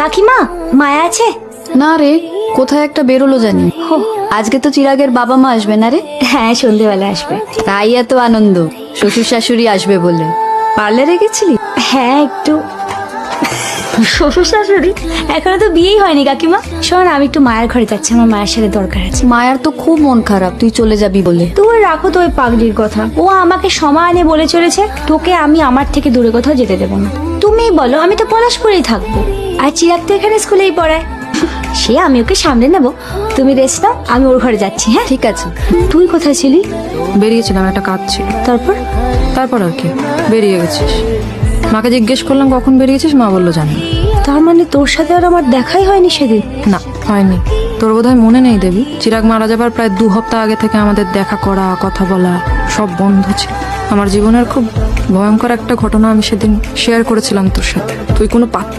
কাকিমা মায়া আছে? না রে কোথায় একটা বেরোলো জানি। আজকে তো চিরাগের বাবা মা আসবে না রে? হ্যাঁ সন্ধেবেলা আসবে। তাই এত আনন্দ শ্বশুর শাশুড়ি আসবে বলে। পার্লারে গেছিলি? হ্যাঁ একটু। শ্বশুর শাশুড়ি এখনও তো বিয়েই হয়নি কাকিমা। শোন আমি একটু মায়ের ঘরে যাচ্ছি আমার মায়ের সাথে দরকার আছে। মায়ের তো খুব মন খারাপ তুই চলে যাবি বলে। তুই রাখো তো ওই পাগলির কথা। ও আমাকে সমানে বলে চলেছে তোকে আমি আমার থেকে দূরে কোথাও যেতে দেবো না। তুমিই বলো আমি তো পলাশপুরেই থাকব। আর চিরাগ তো এখানে স্কুলেই পড়ায়। সে আমি ওকে সামনে নেব। তুমি রেস্ট নাও আমি ওর ঘরে যাচ্ছি হ্যাঁ? ঠিক আছে। তুই কোথায় ছিলি? বেরিয়েছিলাম একটা কাজ ছিল। তারপর? তারপর আর কি বেরিয়ে গেছিস। মাকে জিজ্ঞেস করলাম কখন বেরিয়েছিস? মা বলল জানি তার মানে তোর সাথে আর আমার দেখাই হয়নি সেদিন? না হয়নি। তোর বোধহয় মনে নেই দেবী? চিরাগ মারা যাবার প্রায় দু সপ্তাহ আগে থেকে আমাদের দেখা করা কথা বলা সব বন্ধ ছিল। আমার জীবনের খুব ভয়ঙ্কর একটা ঘটনা আমি সেদিন শেয়ার করেছিলাম তোর সাথে। তুই কোনো পাত্র